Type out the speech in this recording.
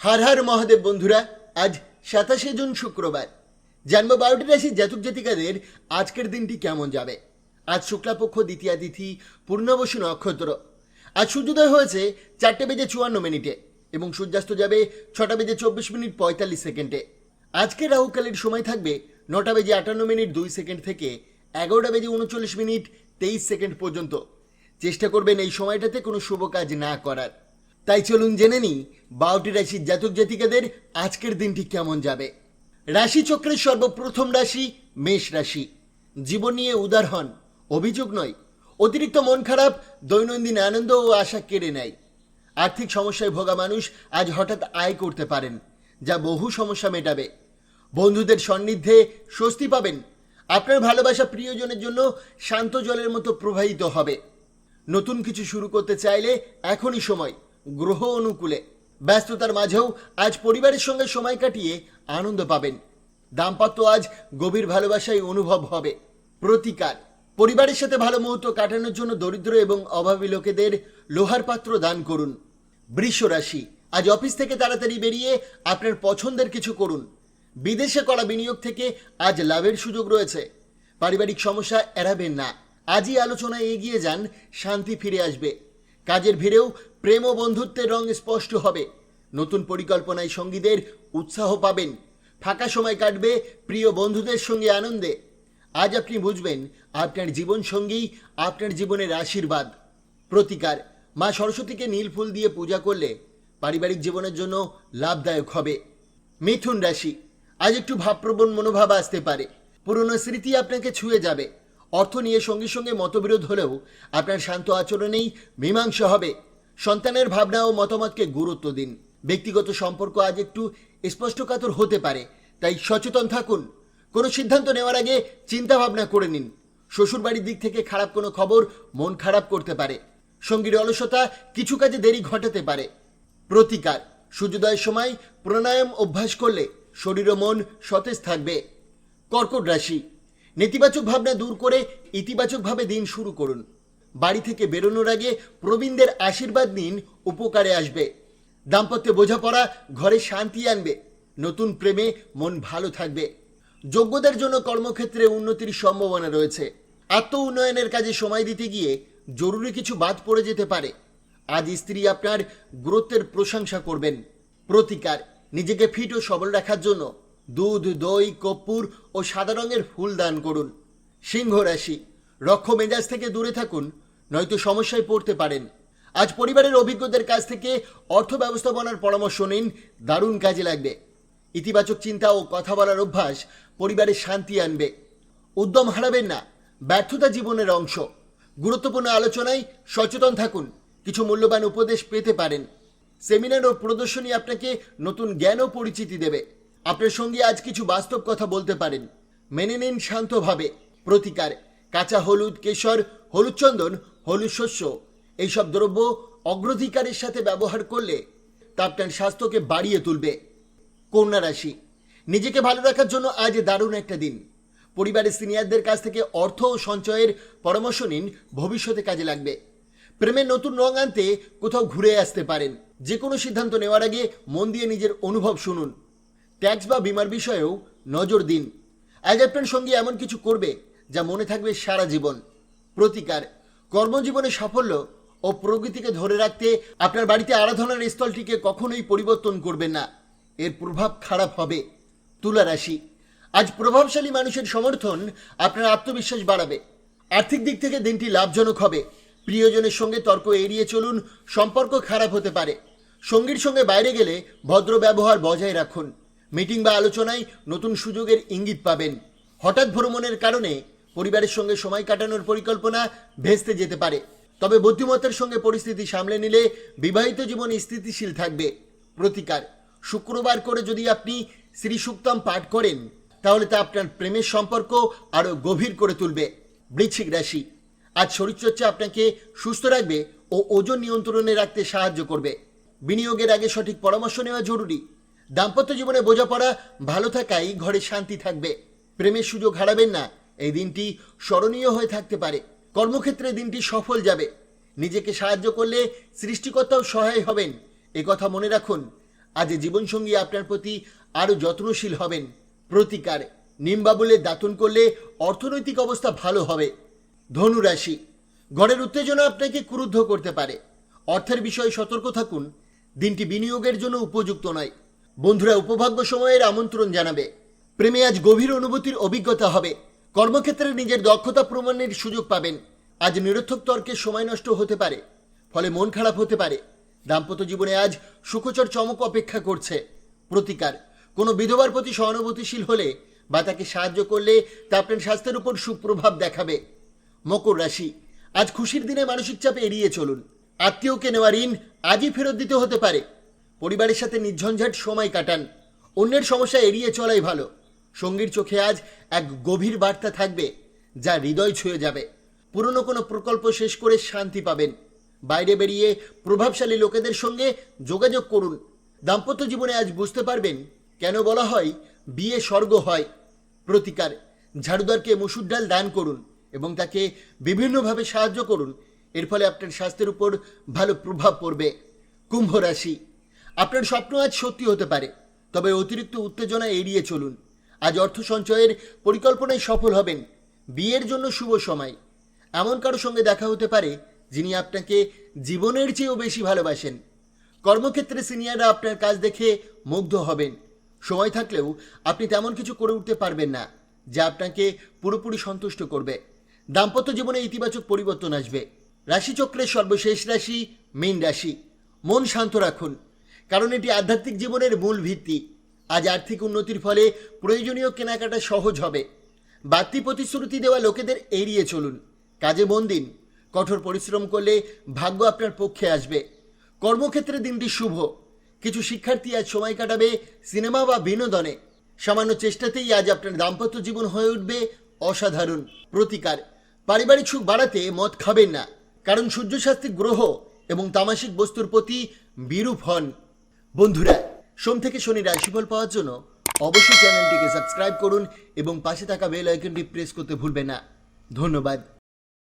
হার হার মহাদেব বন্ধুরা, আজ সাতাশে জুন শুক্রবার। জন্ম বারোটি রাশির জাতক জাতিকাদের আজকের দিনটি কেমন যাবে। আজ শুক্লাপক্ষ, দ্বিতীয়া তিথি, পূর্ণবসু নক্ষত্র। আজ সূর্যোদয় হয়েছে চারটে বেজে চুয়ান্ন মিনিটে এবং সূর্যাস্ত যাবে ছটা বেজে চব্বিশ মিনিট পঁয়তাল্লিশ সেকেন্ডে। আজকে রাহুকালের সময় থাকবে নটা বেজে আটান্ন মিনিট দুই সেকেন্ড থেকে এগারোটা বেজে উনচল্লিশ মিনিট তেইশ সেকেন্ড পর্যন্ত। চেষ্টা করবেন এই সময়টাতে কোনো শুভ কাজ না করার। তাই চলুন জেনে নিই বারোটি রাশির জাতক জাতিকাদের আজকের দিনটি কেমন যাবে? রাশিচক্রের সর্বপ্রথম রাশি মেষ রাশি। জীবন নিয়ে উদার হন, অভিযোগ নয়। অতিরিক্ত মন খারাপ, দৈনন্দিন আনন্দ ও আশা কেড়ে নেয়। আর্থিক সমস্যায় ভোগা মানুষ আজ হঠাৎ আয় করতে পারেন, যা বহু সমস্যা মেটাবে। বন্ধুদের সান্নিধ্যে স্বস্তি পাবেন। আপনার ভালোবাসা প্রিয়জনের জন্য শান্ত জলের মতো প্রবাহিত হবে। নতুন কিছু শুরু করতে চাইলে এখনই সময়। গ্রহ অনুকূলে। ব্যস্ততার মাঝেও আজ পরিবারের সঙ্গে সময় কাটিয়ে আনন্দ পাবেন। দাম্পত্য আজ গভীর ভালোবাসায় অনুভব হবে। প্রতিকার। পরিবারের সাথে ভালো মুহূর্ত কাটানোর জন্য দরিদ্র এবং অভাবী লোকেদের লোহার পাত্র দান করুন। বৃষ রাশি, আজ অফিস থেকে তাড়াতাড়ি বেরিয়ে আপনার পছন্দের কিছু করুন। বিদেশে করা বিনিয়োগ থেকে আজ লাভের সুযোগ রয়েছে। পারিবারিক সমস্যা এড়াবেন না। আজই আলোচনায় এগিয়ে যান, শান্তি ফিরে আসবে। কাজের ভিড়েও প্রেম ও বন্ধুত্বের রং স্পষ্ট হবে। নতুন পরিকল্পনায় সঙ্গীদের উৎসাহ পাবেন। ফাঁকা সময় কাটবে প্রিয় বন্ধুদের সঙ্গে আনন্দে। আজ আপনি বুঝবেন, আপনার জীবন সঙ্গী আপনার জীবনের আশীর্বাদ। প্রতিকার, মা সরস্বতীকে নীল ফুল দিয়ে পূজা করলে পারিবারিক জীবনের জন্য লাভদায়ক হবে। মিথুন রাশি, আজ একটু ভাবপ্রবণ মনোভাব আসতে পারে। পুরনো স্মৃতি আপনাকে ছুঁয়ে যাবে। অর্থ নিয়ে সঙ্গে সঙ্গে মতবিরোধ হলেও আপনার শান্ত আচরণেই মীমাংসা হবে। সন্তানের ভাবনা ও মতামতকে গুরুত্ব দিন। ব্যক্তিগত সম্পর্ক আজ একটু স্পষ্টকাতর হতে পারে, তাই সচেতন থাকুন। কোনো সিদ্ধান্ত নেওয়ার আগে চিন্তা ভাবনা করে নিন। শ্বশুরবাড়ির দিক থেকে খারাপ কোনো খবর মন খারাপ করতে পারে। সঙ্গীর অলসতা কিছু কাজে দেরি ঘটাতে পারে। প্রতিকার, সূর্যোদয়ের সময় প্রাণায়াম অভ্যাস করলে শরীর ও মন সতেজ থাকবে। কর্কট রাশি, নেতিবাচক ভাবনা দূর করে ইতিবাচকভাবে দিন শুরু করুন। বাড়ি থেকে বেরোনোর আগে প্রবীণদের আশীর্বাদ নিন, উপকারে আসবে। দাম্পত্যে বোঝাপড়া ঘরে শান্তি আনবে, নতুন প্রেমে মন ভালো থাকবে। যোগ্যতার জন্য কর্মক্ষেত্রে উন্নতির সম্ভাবনা রয়েছে। আত্ম উন্নয়নের কাজে সময় দিতে গিয়ে জরুরি কিছু বাদ পড়ে যেতে পারে। আজ স্ত্রী আপনার গুরুত্বের প্রশংসা করবেন। প্রতিকার, নিজেকে ফিট ও সবল রাখার জন্য দুধ, দই, কর্পূর ও সাদা রঙের ফুল দান করুন। সিংহ রাশি, রক্ষ মেজাজ থেকে দূরে থাকুন নয়তো সমস্যায় পড়তে পারেন। আজ পরিবারের অভিজ্ঞদের কাছ থেকে অর্থ ব্যবস্থাপনার পরামর্শ নিন, দারুণ কাজে লাগবে। ইতিবাচক চিন্তা ও কথা বলার অভ্যাস পরিবারে শান্তি আনবে। উদ্যম হারাবেন না, ব্যর্থতা জীবনের অংশ। গুরুত্বপূর্ণ আলোচনায় সচেতন থাকুন, কিছু মূল্যবান উপদেশ পেতে পারেন। সেমিনার ও প্রদর্শনী আপনাকে নতুন জ্ঞান ও পরিচিতি দেবে। আপনার সঙ্গে আজ কিছু বাস্তব কথা বলতে পারেন। মেনে নিন শান্তভাবে, প্রতিকার। কাঁচা হলুদ কেশর, হলুদ চন্দন হলুদ শস্য, এইসব দ্রব্য অগ্রাধিকারের সাথে ব্যবহার করলে তা আপনার স্বাস্থ্যকে বাড়িয়ে তুলবে। কন্যা রাশি, নিজেকে ভালো রাখার জন্য আজ দারুণ একটা দিন। পরিবারের সিনিয়রদের কাছ থেকে অর্থ ও সঞ্চয়ের পরামর্শ নিন, ভবিষ্যতে কাজে লাগবে। প্রেমের নতুন রং আনতে কোথাও ঘুরে আসতে পারেন। যে কোনো সিদ্ধান্ত নেওয়ার আগে মন দিয়ে নিজের অনুভব শুনুন। ট্যাক্স বা বিমার বিষয়েও নজর দিন। আজ আপনার সঙ্গে এমন কিছু করবে যা মনে থাকবে সারা জীবন। প্রতিকার। কর্মজীবনে সাফল্য ও প্রগতিকে ধরে রাখতে আপনার বাড়িতে আরাধনার স্থলটিকে কখনোই পরিবর্তন করবেন না। এর প্রভাব খারাপ হবে। তুলা রাশি। আজ প্রভাবশালী মানুষের সমর্থন আপনার আত্মবিশ্বাস বাড়াবে। আর্থিক দিক থেকে দিনটি লাভজনক হবে। প্রিয়জনের সঙ্গে তর্ক এড়িয়ে চলুন, সম্পর্ক খারাপ হতে পারে। সঙ্গীর সঙ্গে বাইরে গেলে ভদ্র ব্যবহার বজায় রাখুন। মিটিং বা আলোচনায় নতুন সুযোগের ইঙ্গিত পাবেন। হঠাৎ ভ্রমণের কারণে পরিবারের সঙ্গে সময় কাটানোর পরিকল্পনা ভেস্তে যেতে পারে। তবে বুদ্ধিমত্তার সঙ্গে পরিস্থিতি সামলে নিলে বিবাহিত জীবন স্থিতিশীল থাকবে। প্রতিকার, শুক্রবার করে যদি আপনি শ্রী সুক্তম পাঠ করেন, তাহলে তা আপনার প্রেমের সম্পর্ক আরও গভীর করে তুলবে। বৃশ্চিক রাশি, আজ শরীরচর্চা আপনাকে সুস্থ রাখবে ও ওজন নিয়ন্ত্রণে রাখতে সাহায্য করবে। বিনিয়োগের আগে সঠিক পরামর্শ নেওয়া জরুরি। দাম্পত্য জীবনে বোঝাপড়া ভালো থাকাই ঘরে শান্তি থাকবে। প্রেমের সুযোগ হারাবেন না। এই দিনটি স্মরণীয় হয়ে থাকতে পারে। কর্মক্ষেত্রে দিনটি সফল যাবে। নিজেকে সাহায্য করলে সৃষ্টিকর্তাও সহায় হবেন। এ কথা মনে রাখুন, আজ জীবনসঙ্গী আপনার প্রতি আরও যত্নশীল হবেন। প্রতিকার নিম্বাবুলের দাতন করলে অর্থনৈতিক অবস্থা ভালো হবে। ধনুরাশি, ঘরের উত্তেজনা আপনাকে ক্রুদ্ধ করতে পারে। অর্থের বিষয়ে সতর্ক থাকুন, দিনটি বিনিয়োগের জন্য উপযুক্ত নয়। বন্ধুরা, উপভাগ্য সময়ের আমন্ত্রণ জানাবে। প্রেমে আজ গভীর অনুভূতির অভিজ্ঞতা হবে। কর্মক্ষেত্রে নিজের দক্ষতা প্রমাণের সুযোগ পাবেন। আজ নিরর্থক তর্কে সময় নষ্ট হতে পারে, ফলে মন খারাপ হতে পারে। দাম্পত্য জীবনে আজ সুখচর চমক অপেক্ষা করছে। প্রতিকার, কোনো বিধবার প্রতি সহানুভূতিশীল হলে বা তাকে সাহায্য করলে তা আপনার স্বাস্থ্যের উপর সুপ্রভাব দেখাবে। মকর রাশি, আজ খুশির দিনে মানসিক চাপ এড়িয়ে চলুন। আত্মীয়কে নেওয়া ঋণ আজই ফেরত দিতে হতে পারে। পরিবারের সাথে নির্ঝঞ্ঝাট সময় কাটান। অন্যের সমস্যা এড়িয়ে চলাই ভালো। সঙ্গীর চোখে আজ এক গভীর বার্তা থাকবে, যা হৃদয় ছুঁয়ে যাবে। পুরনো কোনো প্রকল্প শেষ করে শান্তি পাবেন। বাইরে বেরিয়ে প্রভাবশালী লোকেদের সঙ্গে যোগাযোগ করুন। দাম্পত্য জীবনে আজ বুঝতে পারবেন কেন বলা হয় বিয়ে স্বর্গ হয়। প্রতিকার, ঝাড়ুদারকে মসুর ডাল দান করুন এবং তাকে বিভিন্নভাবে সাহায্য করুন। এর ফলে আপনার স্বাস্থ্যের উপর ভালো প্রভাব পড়বে। কুম্ভ রাশি, আপনার স্বপ্ন আজ সত্যি হতে পারে, তবে অতিরিক্ত উত্তেজনা এড়িয়ে চলুন। আজ অর্থ সঞ্চয়ের পরিকল্পনায় সফল হবেন। বিয়ের জন্য শুভ সময়। এমন কারও সঙ্গে দেখা হতে পারে যিনি আপনাকে জীবনের চেয়েও বেশি ভালোবাসেন। কর্মক্ষেত্রে সিনিয়ররা আপনার কাজ দেখে মুগ্ধ হবেন। সময় থাকলেও আপনি তেমন কিছু করে উঠতে পারবেন না, যা আপনাকে পুরোপুরি সন্তুষ্ট করবে। দাম্পত্য জীবনে ইতিবাচক পরিবর্তন আসবে। রাশিচক্রের সর্বশেষ রাশি মীন রাশি। মন শান্ত রাখুন, কারণ এটি আধ্যাত্মিক জীবনের মূল ভিত্তি। আজ আর্থিক উন্নতির ফলে প্রয়োজনীয় কেনাকাটা সহজ হবে। বাড়তি প্রতিশ্রুতি দেওয়া লোকেদের এড়িয়ে চলুন। কাজে মন দিন। কঠোর পরিশ্রম করলে ভাগ্য আপনার পক্ষে আসবে। কর্মক্ষেত্রে দিনটি শুভ। কিছু শিক্ষার্থী আজ সময় কাটাবে সিনেমা বা বিনোদনে। সামান্য চেষ্টাতেই আজ আপনার দাম্পত্য জীবন হয়ে উঠবে অসাধারণ। প্রতিকার। পারিবারিক সুখ বাড়াতে মদ খাবেন না। কারণ সূর্যশাস্ত্রিক গ্রহ এবং তামাসিক বস্তুর প্রতি বিরূপ হন। বন্ধুরা সোম থেকে শনি রাশিফল পাওয়ার জন্য অবশ্যই চ্যানেলটিকে সাবস্ক্রাইব করুন এবং পাশে থাকা বেল আইকনটি প্রেস করতে ভুলবেন না। ধন্যবাদ।